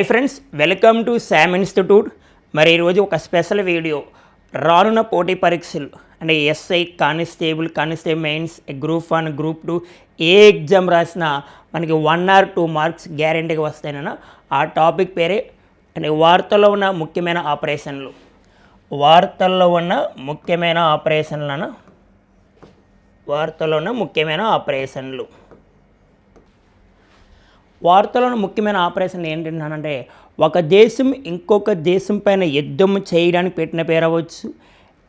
Hi friends welcome to Sam institute మరి ఈరోజు ఒక స్పెషల్ వీడియో రానున్న పోటీ పరీక్షలు అంటే SI constable constable mains group one group two ఏ ఎగ్జామ్ రాసినా మనకి వన్ ఆర్ టూ మార్క్స్ గ్యారెంటీగా వస్తాయన ఆ టాపిక్ పేరే అంటే వార్తల్లో ఉన్న ముఖ్యమైన ఆపరేషన్లు. వార్తల్లో ఉన్న ముఖ్యమైన ఆపరేషన్లను వార్తల్లో ఉన్న ముఖ్యమైన ఆపరేషన్లు. వార్తలను ముఖ్యమైన ఆపరేషన్ ఏంటంటే ఒక దేశం ఇంకొక దేశం పైన యుద్ధం చేయడానికి పెట్టిన పేరు అవ్వచ్చు.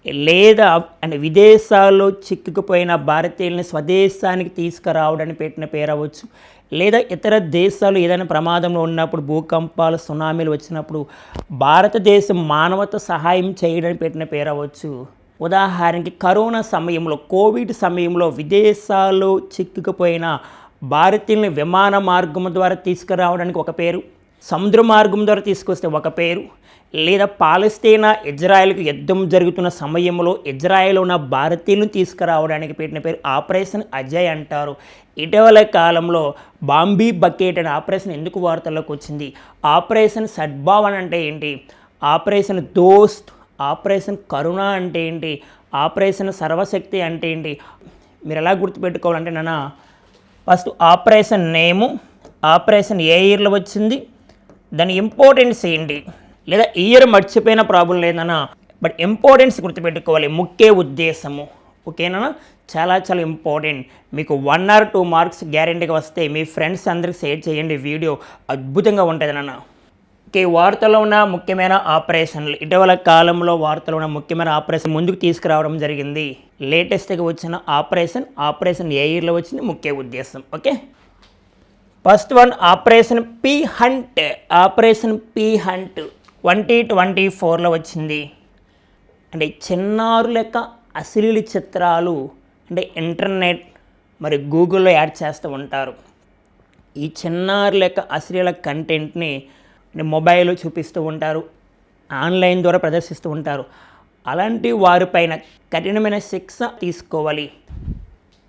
లేదా అంటే విదేశాల్లో చిక్కుకుపోయిన భారతీయుల్ని స్వదేశానికి తీసుకురావడానికి పెట్టిన పేరు అవ్వచ్చు. లేదా ఇతర దేశాలు ఏదైనా ప్రమాదంలో ఉన్నప్పుడు భూకంపాలు సునామీలు వచ్చినప్పుడు భారతదేశం మానవత సహాయం చేయడానికి పెట్టిన పేరు అవ్వచ్చు. ఉదాహరణకి కరోనా సమయంలో కోవిడ్ సమయంలో విదేశాల్లో చిక్కుకుపోయిన భారతీయుల్ని విమాన మార్గం ద్వారా తీసుకురావడానికి ఒక పేరు సముద్ర మార్గం ద్వారా తీసుకొస్తే ఒక పేరు లేదా పాలస్తీనా ఇజ్రాయెల్కి యుద్ధం జరుగుతున్న సమయంలో ఇజ్రాయెల్ ఉన్న భారతీయులను తీసుకురావడానికి పెట్టిన పేరు ఆపరేషన్ అజయ్ అంటారు. ఇటీవల కాలంలో బాంబీ బకెట్ అనే ఆపరేషన్ ఎందుకు వార్తల్లోకి వచ్చింది? ఆపరేషన్ సద్భావన అంటే ఏంటి? ఆపరేషన్ దోస్త్ ఆపరేషన్ కరుణ అంటే ఏంటి? ఆపరేషన్ సర్వశక్తి అంటే ఏంటి? మీరు ఎలా గుర్తుపెట్టుకోవాలంటే నాన్న ఫస్ట్ ఆపరేషన్ నేము ఆపరేషన్ ఏ ఇయర్లో వచ్చింది దాని ఇంపార్టెన్స్ ఏంటి? లేదా ఇయర్ మర్చిపోయిన ప్రాబ్లం లేదన్నా బట్ ఇంపార్టెన్స్ గుర్తుపెట్టుకోవాలి ముఖ్య ఉద్దేశము. ఓకేనా? చాలా చాలా ఇంపార్టెంట్. మీకు వన్ ఆర్ టూ మార్క్స్ గ్యారెంటీగా వస్తే మీ ఫ్రెండ్స్ అందరికి షేర్ చేయండి వీడియో. అద్భుతంగా ఉంటుంది నాన్న. ఓకే వార్తలో ఉన్న ముఖ్యమైన ఆపరేషన్లు. ఇటీవల కాలంలో వార్తలో ఉన్న ముఖ్యమైన ఆపరేషన్ ముందుకు తీసుకురావడం జరిగింది. లేటెస్ట్గా వచ్చిన ఆపరేషన్ ఆపరేషన్ ఏ ఇయర్లో వచ్చింది ముఖ్య ఉద్దేశం. Okay? First one operation P hunt. Operation P hunt twenty twenty ఫోర్లో వచ్చింది. అంటే చిన్నారు లెక్క అశ్లీల చిత్రాలు అంటే ఇంటర్నెట్ మరి గూగుల్లో యాడ్ చేస్తూ ఉంటారు. ఈ చిన్నారు లెక్క అశ్లీల కంటెంట్ని మొబైల్ చూపిస్తూ ఉంటారు ఆన్లైన్ ద్వారా ప్రదర్శిస్తూ ఉంటారు. అలాంటి వారిపైన కఠినమైన శిక్ష తీసుకోవాలి.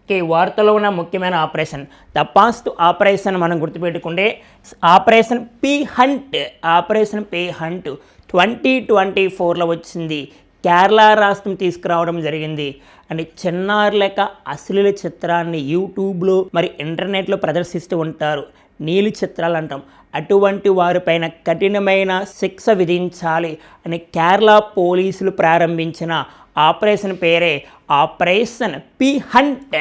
ఓకే వార్తలో ఉన్న ముఖ్యమైన ఆపరేషన్. ద పాస్ట్ ఆపరేషన్ మనం గుర్తుపెట్టుకుంటే operation P hunt operation P hunt twenty twenty ఫోర్లో వచ్చింది. కేరళ రాష్ట్రం తీసుకురావడం జరిగింది. అండ్ చిన్నారు లెక్క అశ్లీల చిత్రాన్ని యూట్యూబ్లో మరి ఇంటర్నెట్లో ప్రదర్శిస్తూ ఉంటారు. నీలి చిత్రాలు అంటాం. అటువంటి వారిపైన కఠినమైన శిక్ష విధించాలి అని కేరళ పోలీసులు ప్రారంభించిన ఆపరేషన్ పేరే operation P hunt.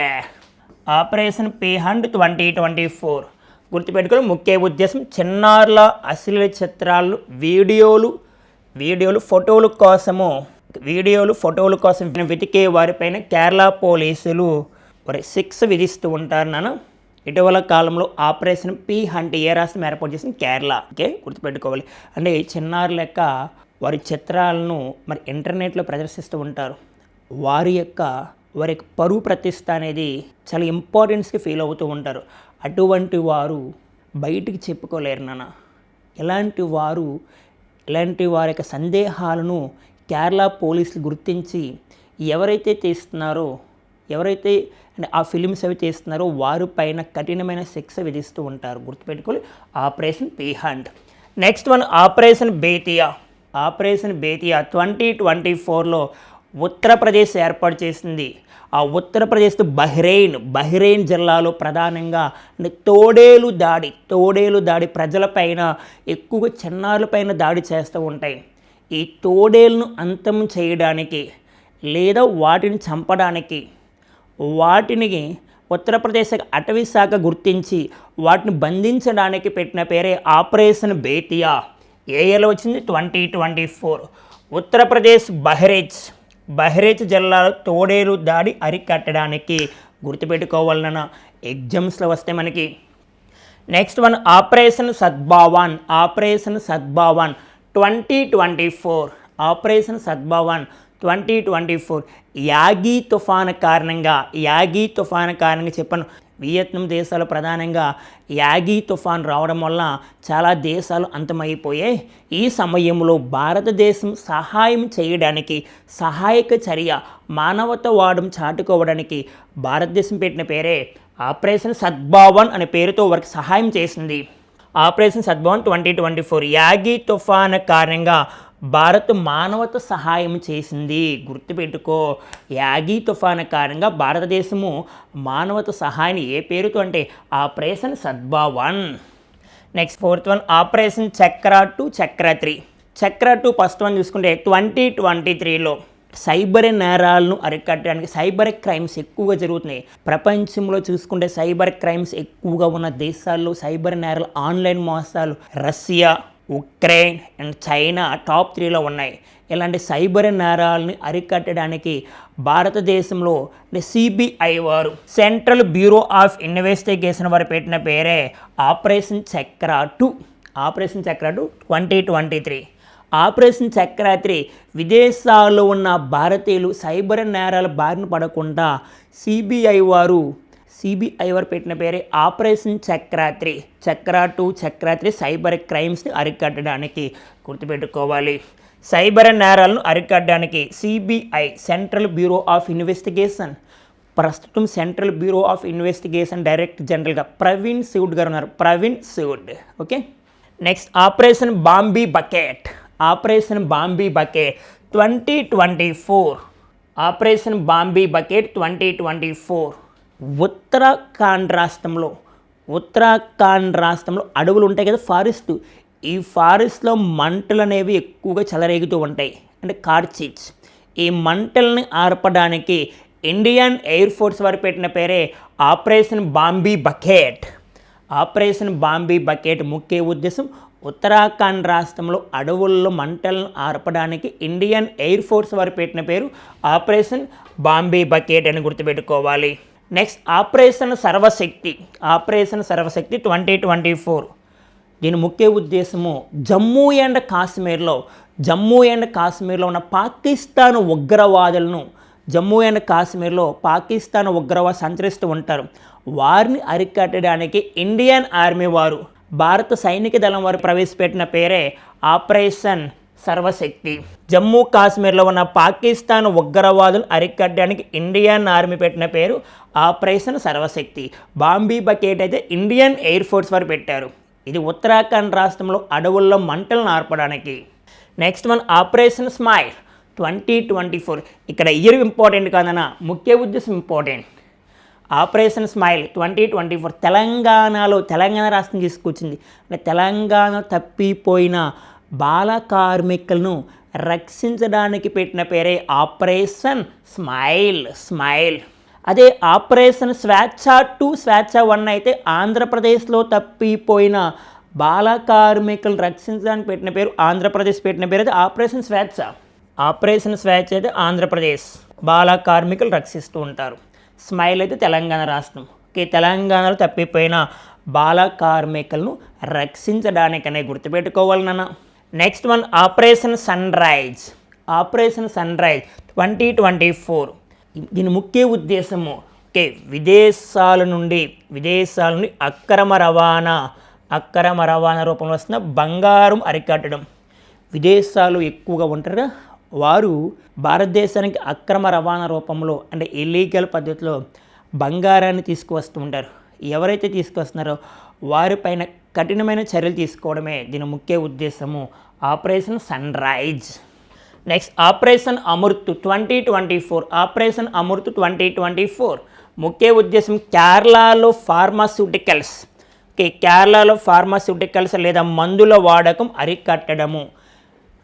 Operation P hunt twenty twenty four. గుర్తుపెట్టుకుని ముఖ్య ఉద్దేశం చిన్నారుల అశ్లీల చిత్రాలు వీడియోలు వీడియోలు ఫోటోల కోసము వీడియోలు ఫోటోల కోసం వెతికే వారిపైన కేరళ పోలీసులు మరి శిక్ష విధిస్తూ ఉంటారు నాన్న. ఇటీవల కాలంలో ఆపరేషన్ పి హంట్ ఏ రాష్ట్రం ఏర్పాటు చేసింది కేరళ. ఓకే గుర్తుపెట్టుకోవాలి. అంటే చిన్నారు లెక్క వారి చిత్రాలను మరి ఇంటర్నెట్లో ప్రదర్శిస్తూ ఉంటారు. వారి యొక్క వారి యొక్క పరువు ప్రతిష్ట అనేది చాలా ఇంపార్టెన్స్కి ఫీల్ అవుతూ ఉంటారు. అటువంటి వారు బయటికి చెప్పుకోలేరు నాన్న. ఇలాంటి వారు ఇలాంటి వారి యొక్క సందేహాలను కేరళ పోలీసులు గుర్తించి ఎవరైతే తీస్తున్నారో ఎవరైతే ఆ ఫిలిమ్స్ అవి చేస్తున్నారో వారి పైన కఠినమైన శిక్ష విధిస్తూ ఉంటారు. గుర్తుపెట్టుకోవాలి. Operation P hunt next one operation Bhediya. Operation Bhediya twenty twenty ఫోర్లో ఉత్తరప్రదేశ్ ఏర్పాటు చేసింది. ఆ ఉత్తరప్రదేశ్ బహ్రెయిన్ బహ్రెయిన్ జిల్లాలో ప్రధానంగా తోడేలు దాడి తోడేలు దాడి ప్రజలపైన ఎక్కువగా చిన్నారులపైన దాడి చేస్తూ ఉంటాయి. ఈ తోడేలను అంతం చేయడానికి లేదా వాటిని చంపడానికి వాటిని ఉత్తరప్రదేశ్ అటవీ శాఖ గుర్తించి వాటిని బంధించడానికి పెట్టిన పేరే ఆపరేషన్ బేతియా. ఏ ఇయర్లో వచ్చింది? Twenty twenty four. Uttar Pradesh Bahraich Bahraich జిల్లాలో తోడేరు దాడి అరికట్టడానికి గుర్తుపెట్టుకోవాలన్న ఎగ్జామ్స్లో వస్తే మనకి. Next one operation Sadbhavan operation Sadbhavan twenty twenty four. Operation Sadbhavan twenty twenty four. Yagi తుఫాను కారణంగా యాగీ తుఫాను కారణంగా చెప్పాను. వియత్నాం దేశాలు ప్రధానంగా యాగీ తుఫాన్ రావడం వల్ల చాలా దేశాలు అంతమైపోయాయి. ఈ సమయంలో భారతదేశం సహాయం చేయడానికి సహాయక చర్య మానవతావాదం చాటుకోవడానికి భారతదేశం పెట్టిన పేరే ఆపరేషన్ సద్భావన్ అనే పేరుతో వారికి సహాయం చేసింది. Operation Sadbhavan twenty twenty four. Yagi తుఫాన్ కారణంగా భారత్ మానవత సహాయం చేసింది. గుర్తుపెట్టుకో యాగి తుఫాను కారణంగా భారతదేశము మానవత సహాయాన్ని ఏ పేరుతో అంటే operation Sadbhavan. Next fourth one operation Chakra two Chakra three. Chakra two first one చూసుకుంటే ట్వంటీ ట్వంటీ త్రీలో సైబర్ నేరాలను అరికట్టడానికి సైబర్ క్రైమ్స్ ఎక్కువగా జరుగుతున్నాయి. ప్రపంచంలో చూసుకుంటే సైబర్ క్రైమ్స్ ఎక్కువగా ఉన్న దేశాల్లో సైబర్ నేరాలు ఆన్లైన్ మోసాలు Russia Ukraine and China top త్రీలో ఉన్నాయి. ఇలాంటి సైబర్ నేరాలని అరికట్టడానికి భారతదేశంలో సిబిఐ వారు సెంట్రల్ బ్యూరో ఆఫ్ ఇన్వెస్టిగేషన్ వారు పెట్టిన పేరే operation Chakra two. Operation Chakra two twenty twenty three. Operation Chakra three విదేశాల్లో ఉన్న భారతీయులు సైబర్ నేరాల బారిన పడకుండా సిబిఐ వారు సిబిఐ వారు పెట్టిన పేరే operation Chakra three. Chakra two Chakra three cyber క్రైమ్స్ని అరికట్టడానికి గుర్తుపెట్టుకోవాలి. సైబర్ నేరాలను అరికట్టడానికి CBI central bureau of investigation. ప్రస్తుతం central bureau of investigation director జనరల్గా ప్రవీణ్ శివుడ్ గారు ఉన్నారు. Praveen Sood okay? Next operation Bambi bucket. Operation Bambi bucket twenty twenty four. Operation Bambi bucket twenty twenty four. Uttarakhand రాష్ట్రంలో ఉత్తరాఖండ్ రాష్ట్రంలో అడవులు ఉంటాయి కదా ఫారెస్ట్. ఈ ఫారెస్ట్లో మంటలు అనేవి ఎక్కువగా చెలరేగుతూ ఉంటాయి. అంటే కార్చిచ్ ఈ మంటల్ని ఆర్పడానికి ఇండియన్ ఎయిర్ ఫోర్స్ వారు పెట్టిన పేరే operation Bambi bucket. Operation Bambi bucket ముఖ్య ఉద్దేశం ఉత్తరాఖండ్ రాష్ట్రంలో అడవుల్లో మంటలను ఆర్పడానికి ఇండియన్ ఎయిర్ ఫోర్స్ వారు పెట్టిన పేరు ఆపరేషన్ బాంబీ బకెట్ అని గుర్తుపెట్టుకోవాలి. Next operation Sarvashakti operation Sarvashakti twenty twenty four దీని ముఖ్య ఉద్దేశము జమ్మూ అండ్ కాశ్మీర్లో జమ్మూ అండ్ కాశ్మీర్లో ఉన్న పాకిస్తాన్ ఉగ్రవాదులను జమ్మూ అండ్ కాశ్మీర్లో పాకిస్తాన్ ఉగ్రవాద సంచరిస్తూ ఉంటారు. వారిని అరికట్టడానికి ఇండియన్ ఆర్మీ వారు భారత సైనిక దళం వారు ప్రవేశపెట్టిన పేరే ఆపరేషన్ సర్వశక్తి. జమ్మూ కాశ్మీర్లో ఉన్న పాకిస్తాన్ ఉగ్రవాదులు అరికట్టడానికి ఇండియన్ ఆర్మీ పెట్టిన పేరు ఆపరేషన్ సర్వశక్తి. బాంబీ బకెట్ అయితే ఇండియన్ ఎయిర్ ఫోర్స్ వారు పెట్టారు. ఇది ఉత్తరాఖండ్ రాష్ట్రంలో అడవుల్లో మంటలను ఆర్పడానికి. Next one operation smile twenty twenty four. ఇక్కడ ఇయర్ ఇంపార్టెంట్ కాదన్న ముఖ్య ఉద్దేశం important. Operation smile twenty twenty four తెలంగాణలో తెలంగాణ రాష్ట్రం తీసుకొచ్చింది. అంటే తెలంగాణ తప్పిపోయిన బాల కార్మికులను రక్షించడానికి పెట్టిన పేరే ఆపరేషన్ స్మైల్ స్మైల్. అదే operation Swechha two Swechha one అయితే ఆంధ్రప్రదేశ్లో తప్పిపోయిన బాల కార్మికులను రక్షించడానికి పెట్టిన పేరు ఆంధ్రప్రదేశ్ పెట్టిన పేరు అయితే ఆపరేషన్ స్వేచ్ఛ. ఆపరేషన్ స్వేచ్ఛ అయితే ఆంధ్రప్రదేశ్ బాల కార్మికులు రక్షిస్తూ ఉంటారు. స్మైల్ అయితే తెలంగాణ రాష్ట్రం. ఓకే తెలంగాణలో తప్పిపోయిన బాల కార్మికులను రక్షించడానికనే గుర్తుపెట్టుకోవాలి నాన్న. Next one operation sunrise operation sunrise twenty twenty four దీని ముఖ్య ఉద్దేశము ఓకే విదేశాల నుండి విదేశాల నుండి అక్రమ రవాణా అక్రమ రవాణా రూపంలో వస్తున్న బంగారం అరికట్టడం. విదేశాలు ఎక్కువగా ఉంటారు? వారు భారతదేశానికి అక్రమ రవాణా రూపంలో అంటే ఇల్లీగల్ పద్ధతిలో బంగారాన్ని తీసుకువస్తూ ఉంటారు. ఎవరైతే తీసుకొస్తున్నారో వారిపైన కఠినమైన చర్యలు తీసుకోవడమే దీని ముఖ్య ఉద్దేశము. Operation sunrise next operation Amrit twenty twenty four. Operation Amrit twenty twenty four. ముఖ్య ఉద్దేశం కేరళలో ఫార్మాస్యూటికల్స్. ఓకే కేరళలో ఫార్మాస్యూటికల్స్ లేదా మందుల వాడకం అరికట్టడము.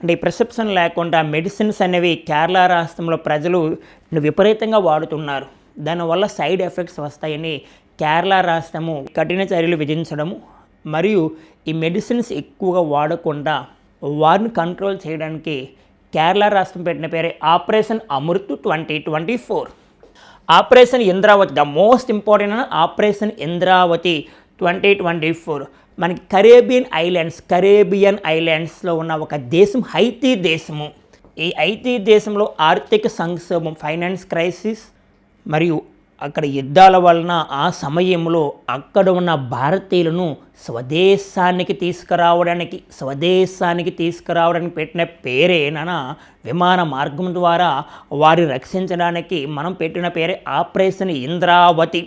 అంటే ఈ ప్రిస్క్రిప్షన్ లేకుండా మెడిసిన్స్ అనేవి కేరళ రాష్ట్రంలో ప్రజలు విపరీతంగా వాడుతున్నారు. దానివల్ల సైడ్ ఎఫెక్ట్స్ వస్తాయని కేరళ రాష్ట్రము కఠిన చర్యలు విధించడము మరియు ఈ మెడిసిన్స్ ఎక్కువగా వాడకుండా వారిని కంట్రోల్ చేయడానికి కేరళ రాష్ట్రం పెట్టిన పేరే operation Amrit twenty twenty four operation Indravati the most important operation Indravati twenty twenty four మనకి కరేబియన్ ఐలాండ్స్ కరేబియన్ ఐలాండ్స్లో ఉన్న ఒక దేశం హైతీ దేశము. ఈ ఐటీ దేశంలో ఆర్థిక సంక్షోభం ఫైనాన్స్ క్రైసిస్ మరియు అక్కడ యుద్ధాల వలన ఆ సమయంలో అక్కడ ఉన్న భారతీయులను స్వదేశానికి తీసుకురావడానికి స్వదేశానికి తీసుకురావడానికి పెట్టిన పేరేనా విమాన మార్గం ద్వారా వారి రక్షించడానికి మనం పెట్టిన పేరే ఆపరేషన్ ఇంద్రావతి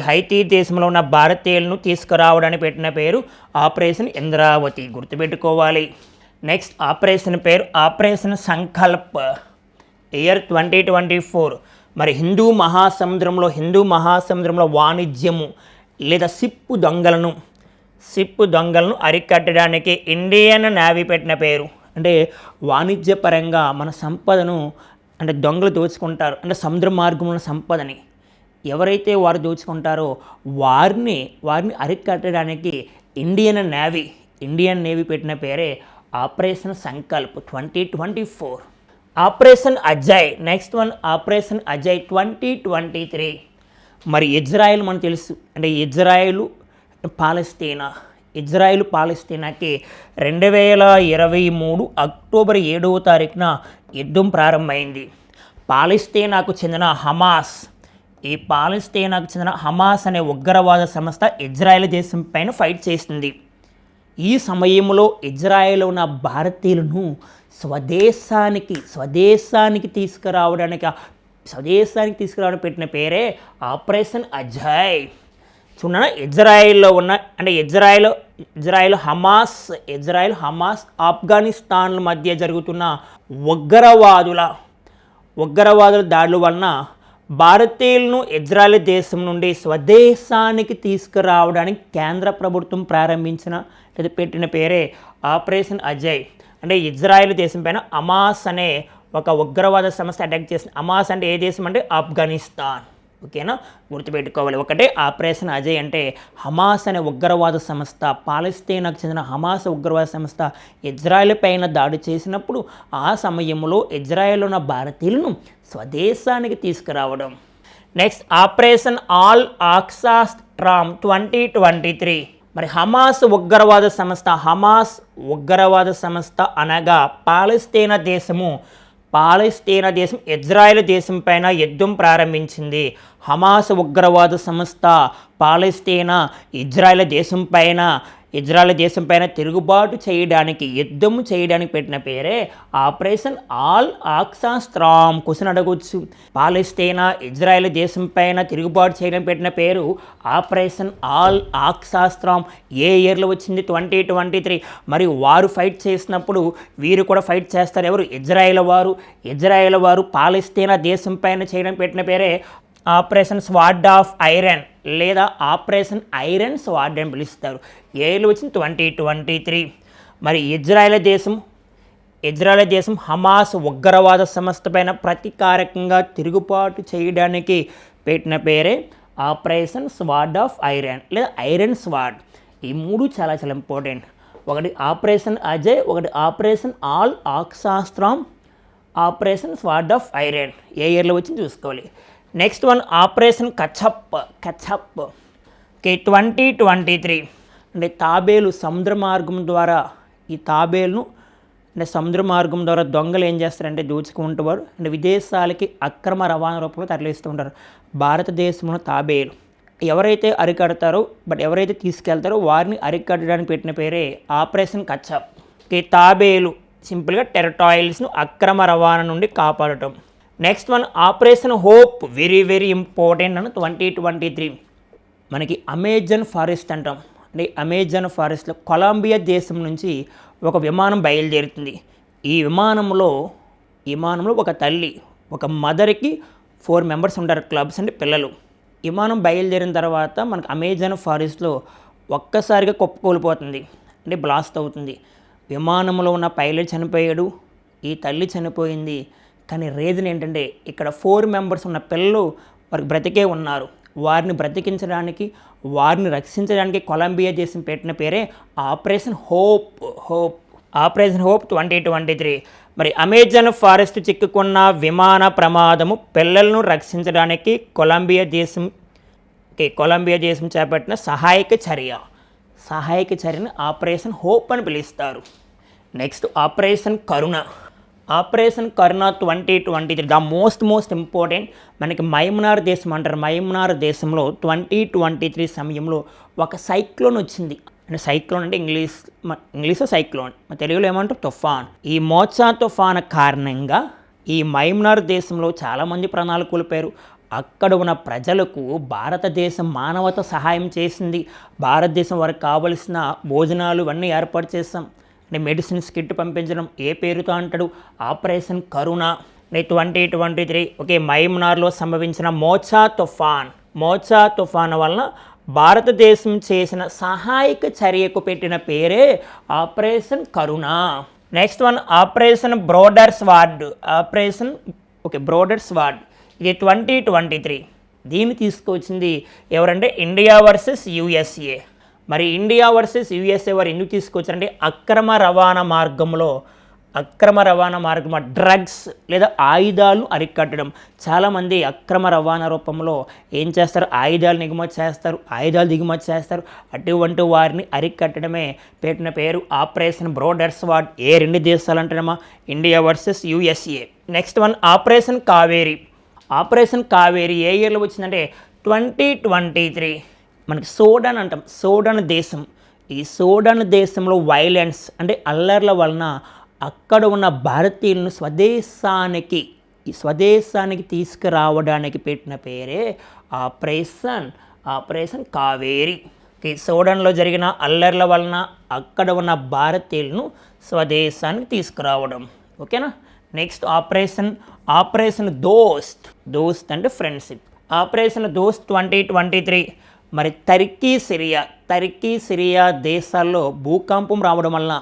హైతీ దేశంలో ఉన్న భారతీయులను తీసుకురావడానికి పెట్టిన పేరు ఆపరేషన్ ఇంద్రావతి. గుర్తుపెట్టుకోవాలి. నెక్స్ట్ ఆపరేషన్ పేరు operation Sankalp. Year twenty twenty four. మరి హిందూ మహాసముద్రంలో హిందూ మహాసముద్రంలో వాణిజ్యము లేదా సిప్పు దొంగలను సిప్పు దొంగలను అరికట్టడానికి ఇండియన్ నేవీ పెట్టిన పేరు. అంటే వాణిజ్యపరంగా మన సంపదను అంటే దొంగలు దోచుకుంటారు. అంటే సముద్ర మార్గంలో సంపదని ఎవరైతే వారు దోచుకుంటారో వారిని వారిని అరికట్టడానికి ఇండియన్ నేవీ ఇండియన్ నేవీ పెట్టిన పేరే operation Sankalp twenty twenty four. Operation Ajay. Next one operation Ajay twenty twenty three మరి ఇజ్రాయెల్ మనకు తెలుసు. అంటే ఇజ్రాయెల్ పాలస్తీనా? ఇజ్రాయెల్ పాలస్తీనాకి రెండు వేల ఇరవై మూడు అక్టోబర్ ఏడవ తారీఖున యుద్ధం ప్రారంభమైంది. పాలస్తీనాకు చెందిన హమాస్. ఈ పాలస్తీనాకు చెందిన హమాస్ అనే ఉగ్రవాద సంస్థ ఇజ్రాయెల్ దేశం పైన ఫైట్ చేసింది. ఈ సమయంలో ఇజ్రాయెల్ ఉన్న భారతీయులను స్వదేశానికి స్వదేశానికి తీసుకురావడానికి స్వదేశానికి తీసుకురావడానికి పెట్టిన పేరే ఆపరేషన్ అజయ్. చూడండి ఇజ్రాయిల్లో ఉన్న అంటే Israel Israel Hamas Israel Hamas Afghanistan మధ్య జరుగుతున్న ఉగ్రవాదుల ఉగ్రవాదుల దాడుల వలన భారతీయులను ఇజ్రాయల్ దేశం నుండి స్వదేశానికి తీసుకురావడానికి కేంద్ర ప్రభుత్వం ప్రారంభించిన లేదా పెట్టిన పేరే ఆపరేషన్ అజయ్. అంటే ఇజ్రాయెల్ దేశం పైన అమాస్ అనే ఒక ఉగ్రవాద సంస్థ అటాక్ చేసిన అమాస్ అంటే ఏ దేశం అంటే ఆఫ్ఘనిస్తాన్. ఓకేనా? గుర్తుపెట్టుకోవాలి. ఒకటే ఆపరేషన్ అజయ్ అంటే హమాస్ అనే ఉగ్రవాద సంస్థ పాలస్తీనాకు చెందిన హమాస్ ఉగ్రవాద సంస్థ ఇజ్రాయెల్ పైన దాడి చేసినప్పుడు ఆ సమయంలో ఇజ్రాయెల్ ఉన్న భారతీయులను స్వదేశానికి తీసుకురావడం. Next operation Al Aqsa storm twenty twenty three. మరి హమాస్ ఉగ్రవాద సంస్థ హమాస్ ఉగ్రవాద సంస్థ అనగా పాలస్తీనా దేశము. పాలస్తీనా దేశం ఇజ్రాయెల్ దేశం పైన యుద్ధం ప్రారంభించింది. హమాస్ ఉగ్రవాద సంస్థ పాలస్తీనా ఇజ్రాయెల్ దేశం పైన ఇజ్రాయల్ దేశం పైన తిరుగుబాటు చేయడానికి యుద్ధం చేయడానికి పెట్టిన పేరే ఆపరేషన్ ఆల్ ఆక్సాస్త్రామ్. క్వశ్చన్ అడగవచ్చు పాలస్తీనా ఇజ్రాయెల్ దేశం పైన తిరుగుబాటు చేయడానికి పెట్టిన పేరు ఆపరేషన్ ఆల్ ఆక్సాస్త్రామ్. ఏ ఇయర్లో వచ్చింది? ట్వంటీ ట్వంటీ త్రీ మరి వారు ఫైట్ చేసినప్పుడు వీరు కూడా ఫైట్ చేస్తారు ఎవరు? ఇజ్రాయెల్ వారు. ఇజ్రాయెల్ వారు పాలస్తీనా దేశం పైన చేయడం పెట్టిన పేరే ఆపరేషన్ స్వాడ్ ఆఫ్ ఐరన్ లేదా ఆపరేషన్ ఐరన్ స్వాడ్ అని పిలుస్తారు. ఏళ్ళు వచ్చింది ట్వంటీ ట్వంటీ త్రీ. మరి ఇజ్రాయెల్ దేశం ఇజ్రాయెల్ దేశం హమాస్ ఉగ్రవాద సంస్థ పైన ప్రతీకారకంగా తిరుగుబాటు చేయడానికి పెట్టిన పేరే ఆపరేషన్ స్వాడ్ ఆఫ్ ఐరన్ లేదా ఐరన్ స్వాడ్ ఈ మూడు చాలా చాలా ఇంపార్టెంట్. ఒకటి ఆపరేషన్ అజయ్ ఒకటి operation Al Aqsa storm operation swords of iron. ఏ ఇయర్లో వచ్చి చూసుకోవాలి. Next one operation Kachhap Kachhap okay twenty twenty three అంటే తాబేలు సముద్ర మార్గం ద్వారా ఈ తాబేలును అంటే సముద్ర మార్గం ద్వారా దొంగలు ఏం చేస్తారంటే దోచుకుంటారు అంటే విదేశాలకి అక్రమ రవాణా రూపంలో తరలిస్తూ ఉంటారు. భారతదేశంలో తాబేలు. ఎవరైతే అరికడతారో బట్ ఎవరైతే తీసుకెళ్తారో వారిని అరికట్టడానికి పెట్టిన పేరే ఆపరేషన్ కచ్చప్ ఓకే తాబేలు. సింపుల్గా టెరటాయిల్స్ను అక్రమ రవాణా నుండి కాపాడటం. Next one operation hope very very important అని ట్వంటీ ట్వంటీ త్రీ మనకి అమెజాన్ ఫారెస్ట్ అంటాం. అంటే అమెజాన్ ఫారెస్ట్లో కొలంబియా దేశం నుంచి ఒక విమానం బయలుదేరుతుంది. ఈ విమానంలో విమానంలో ఒక తల్లి ఒక మదర్కి ఫోర్ మెంబర్స్ ఉంటారు క్లబ్స్ అంటే పిల్లలు. విమానం బయలుదేరిన తర్వాత మనకు అమెజాన్ ఫారెస్ట్లో ఒక్కసారిగా కుప్పకూలిపోతుంది అంటే బ్లాస్ట్ అవుతుంది. విమానంలో ఉన్న పైలట్ చనిపోయాడు. ఈ తల్లి చనిపోయింది. కానీ రీజన్ ఏంటంటే ఇక్కడ ఫోర్ మెంబర్స్ ఉన్న పిల్లలు వారికి బ్రతికే ఉన్నారు. వారిని బ్రతికించడానికి వారిని రక్షించడానికి కొలంబియా దేశం పెట్టిన పేరే operation hope hope operation hope twenty twenty three. మరి అమెజాన్ ఫారెస్ట్ చిక్కుకున్న విమాన ప్రమాదము పిల్లలను రక్షించడానికి కొలంబియా దేశం కొలంబియా దేశం చేపట్టిన సహాయక చర్య. సహాయక చర్యను ఆపరేషన్ హోప్ అని పిలుస్తారు. Next operation Karuna. Operation Karuna twenty twenty three the most most important మనకి మైమనార్ దేశం అంటారు. మైమనార్ దేశంలో ట్వంటీ ట్వంటీ త్రీ సమయంలో ఒక సైక్లోన్ వచ్చింది. అంటే సైక్లోన్ అంటే ఇంగ్లీష్ మ- ఇంగ్లీష్లో సైక్లోన్. మన తెలుగులో ఏమంటారు? తుఫాన్. ఈ మోచా తుఫాన్ కారణంగా ఈ మైమనార్ దేశంలో చాలామంది ప్రాణాలు కోల్పోయారు. అక్కడ ఉన్న ప్రజలకు భారతదేశం మానవత సహాయం చేసింది. భారతదేశం వారికి కావలసిన భోజనాలు ఇవన్నీ ఏర్పాటు చేస్తాం అంటే మెడిసిన్స్ కిట్ పంపించడం ఏ పేరుతో అంటాడు? Operation Karuna. Twenty twenty three. Okay మైమ్నార్లో సంభవించిన మోచా తుఫాన్. మోచా తుఫాన్ వలన భారతదేశం చేసిన సహాయక చర్యకు పెట్టిన పేరే operation Karuna. Next one operation broader sword operation okay broader sword ఇది ట్వంటీ ట్వంటీ త్రీ. దీన్ని తీసుకొచ్చింది ఎవరంటే ఇండియా వర్సెస్ యుఎస్ఏ మరి ఇండియా వర్సెస్ యుఎస్ఏ వారు ఎందుకు తీసుకొచ్చారంటే అక్రమ రవాణా మార్గంలో అక్రమ రవాణా మార్గం డ్రగ్స్ లేదా ఆయుధాలను అరికట్టడం. చాలామంది అక్రమ రవాణా రూపంలో ఏం చేస్తారు? ఆయుధాలు ఎగుమతి చేస్తారు ఆయుధాలు దిగుమతి చేస్తారు. అటువంటి వారిని అరికట్టడమే పెట్టిన పేరు ఆపరేషన్ బ్రోడర్స్ వార్డ్ ఏ రెండు దేశాలు అంటేనమ్మా India versus USA. Next one operation Kaveri. Operation Kaveri ఏ ఇయర్లో వచ్చిందంటే ట్వంటీ ట్వంటీ త్రీ. మనకి సోడన్ అంటాం. సోడన్ దేశం. ఈ సోడన్ దేశంలో వైలెన్స్ అంటే అల్లర్ల వలన అక్కడ ఉన్న భారతీయులను స్వదేశానికి ఈ స్వదేశానికి తీసుకురావడానికి పెట్టిన పేరే ఆపరేషన్ ఆపరేషన్ కావేరి. ఈ సోడన్లో జరిగిన అల్లర్ల వలన అక్కడ ఉన్న భారతీయులను స్వదేశానికి తీసుకురావడం. ఓకేనా? Next operation operation Dost. Dost అంటే friendship. Operation Dost twenty twenty three. మరి టర్కీ సిరియా టర్కీ సిరియా దేశాల్లో భూకంపం రావడం వలన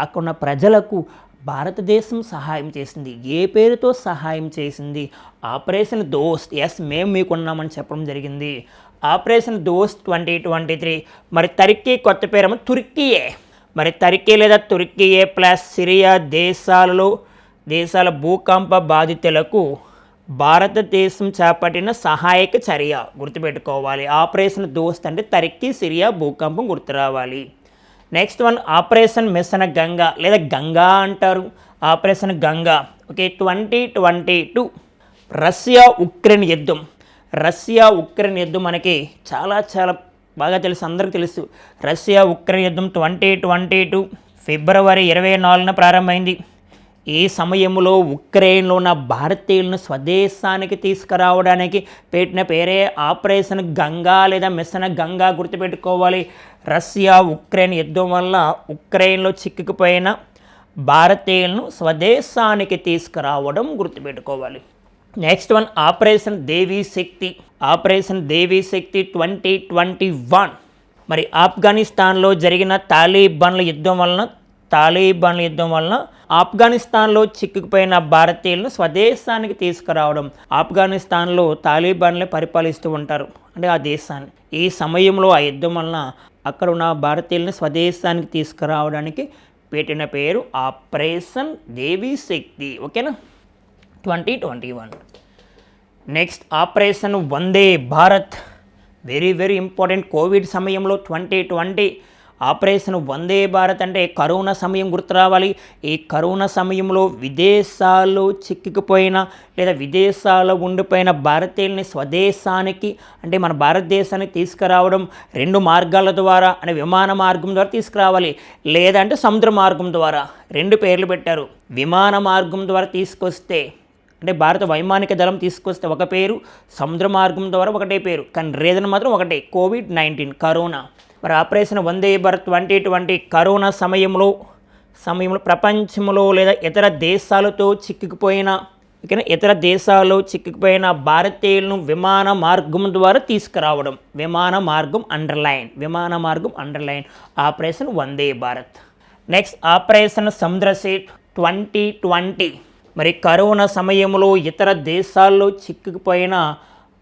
అక్కడున్న ప్రజలకు భారతదేశం సహాయం చేసింది. ఏ పేరుతో సహాయం చేసింది? ఆపరేషన్ దోస్త్. ఎస్ మేము మీకు ఉన్నామని చెప్పడం జరిగింది. Operation Dost twenty twenty three. మరి టర్కీ కొత్త పేరేమో తుర్కీయే. మరి టర్కీ లేదా తుర్కీయే ప్లస్ సిరియా దేశాలలో దేశాల భూకంప బాధితులకు భారతదేశం చేపట్టిన సహాయక చర్య గుర్తుపెట్టుకోవాలి. ఆపరేషన్ దోస్త్ అంటే టర్కీ సిరియా భూకంపం గుర్తు రావాలి next one operation mission Ganga లేదా గంగా అంటారు. Operation Ganga. Okay twenty twenty two. Russia Ukraine యుద్ధం. రష్యా ఉక్రెయిన్ యుద్ధం మనకి చాలా చాలా బాగా తెలుసు. అందరికీ తెలుసు. రష్యా ఉక్రెయిన్ యుద్ధం ట్వంటీ ట్వంటీ టూ ఫిబ్రవరి ఇరవై నాలుగున ప్రారంభమైంది. ఈ సమయంలో ఉక్రెయిన్లో ఉన్న భారతీయులను స్వదేశానికి తీసుకురావడానికి పెట్టిన పేరే ఆపరేషన్ గంగా లేదా మిషన్ గంగా గుర్తుపెట్టుకోవాలి. రష్యా ఉక్రెయిన్ యుద్ధం వల్ల ఉక్రెయిన్లో చిక్కుకుపోయిన భారతీయులను స్వదేశానికి తీసుకురావడం గుర్తుపెట్టుకోవాలి. Next one operation Devi Shakti. Operation Devi Shakti twenty twenty one. మరి ఆఫ్ఘనిస్తాన్లో జరిగిన తాలిబాన్ల యుద్ధం వలన తాలిబాన్ల యుద్ధం వలన ఆఫ్ఘనిస్తాన్లో చిక్కుకుపోయిన భారతీయులను స్వదేశానికి తీసుకురావడం. ఆఫ్ఘనిస్తాన్లో తాలిబాన్లే పరిపాలిస్తూ ఉంటారు. అంటే ఆ దేశాన్ని. ఈ సమయంలో ఆ యుద్ధం వలన అక్కడ ఉన్న భారతీయులను స్వదేశానికి తీసుకురావడానికి పెట్టిన పేరు ఆపరేషన్ దేవీ శక్తి. ఓకేనా? Twenty twenty one. Next operation Vande Bharat. Very very important COVID సమయంలో twenty twenty operation Vande Bharat అంటే కరోనా సమయం గుర్తు రావాలి. ఈ కరోనా సమయంలో విదేశాల్లో చిక్కుకుపోయిన లేదా విదేశాల్లో ఉండిపోయిన భారతీయుల్ని స్వదేశానికి అంటే మన భారతదేశానికి తీసుకురావడం రెండు మార్గాల ద్వారా అంటే విమాన మార్గం ద్వారా తీసుకురావాలి. లేదంటే సముద్ర మార్గం ద్వారా రెండు పేర్లు పెట్టారు. విమాన మార్గం ద్వారా తీసుకొస్తే అంటే భారత వైమానిక దళం తీసుకొస్తే ఒక పేరు సముద్ర మార్గం ద్వారా ఒకటే పేరు. కానీ రీజన్ మాత్రం ఒకటే కోవిడ్ నైన్టీన్ కరోనా. మరి operation Vande Bharat twenty twenty corona సమయంలో సమయంలో ప్రపంచంలో లేదా ఇతర దేశాలతో చిక్కుకుపోయిన ఓకేనా? ఇతర దేశాల్లో చిక్కుకుపోయిన భారతీయులను విమాన మార్గం ద్వారా తీసుకురావడం విమాన మార్గం అండర్లైన్ విమాన మార్గం underline operation Vande Bharat. Next operation Samudra Setu twenty twenty మరి కరోనా సమయంలో ఇతర దేశాల్లో చిక్కుకుపోయిన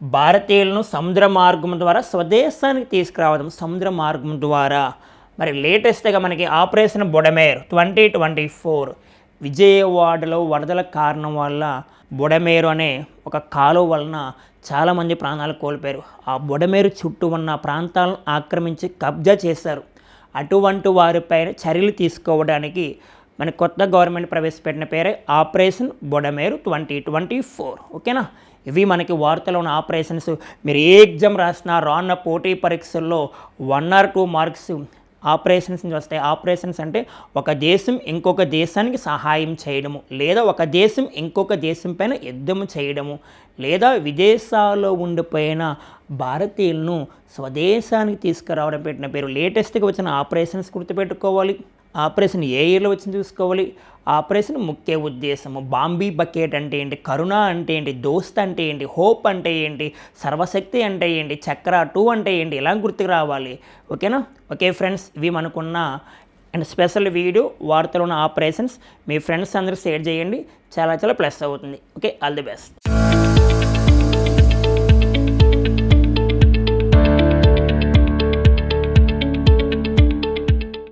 భారతీయులను సముద్ర మార్గం ద్వారా స్వదేశానికి తీసుకురావడం సముద్ర మార్గం ద్వారా. మరి లేటెస్ట్గా మనకి operation Budameru twenty twenty four విజయవాడలో వరదల కారణం వల్ల బుడమేరు అనే ఒక కాలువ వలన చాలామంది ప్రాణాలు కోల్పోయారు. ఆ బుడమేరు చుట్టూ ఉన్న ప్రాంతాలను ఆక్రమించి కబ్జా చేశారు. అటువంటి వారిపైన చర్యలు తీసుకోవడానికి మన కొత్త గవర్నమెంట్ ప్రవేశపెట్టిన పేరే operation Budameru twenty twenty four. ఓకేనా? ఇవి మనకి వార్తలో ఉన్న ఆపరేషన్స్. మీరు ఏ ఎగ్జామ్ రాసినా రానున్న పోటీ పరీక్షల్లో one or two marks operations నుంచి వస్తాయి. ఆపరేషన్స్ అంటే ఒక దేశం ఇంకొక దేశానికి సహాయం చేయడము లేదా ఒక దేశం ఇంకొక దేశం పైన యుద్ధము చేయడము లేదా విదేశాల్లో ఉండిపోయిన భారతీయులను స్వదేశానికి తీసుకురావడం పెట్టిన పేరు. లేటెస్ట్గా వచ్చిన ఆపరేషన్స్ గుర్తుపెట్టుకోవాలి. ఆపరేషన్ ఏ ఇయర్లో వచ్చింది చూసుకోవాలి? ఆపరేషన్ ముఖ్య ఉద్దేశము. బాంబీ బకెట్ అంటే ఏంటి? కరుణ అంటే ఏంటి? దోస్త్ అంటే ఏంటి? హోప్ అంటే ఏంటి? సర్వశక్తి అంటే ఏంటి? చక్ర టూ అంటే ఏంటి? ఇలా గుర్తుకు రావాలి. ఓకేనా? ఓకే ఫ్రెండ్స్ ఇవి మనకున్న అండ్ స్పెషల్ వీడియో వార్తలు ఉన్న ఆపరేషన్స్. మీ ఫ్రెండ్స్ అందరూ షేర్ చేయండి. చాలా చాలా ప్లస్ అవుతుంది. ఓకే? All the best.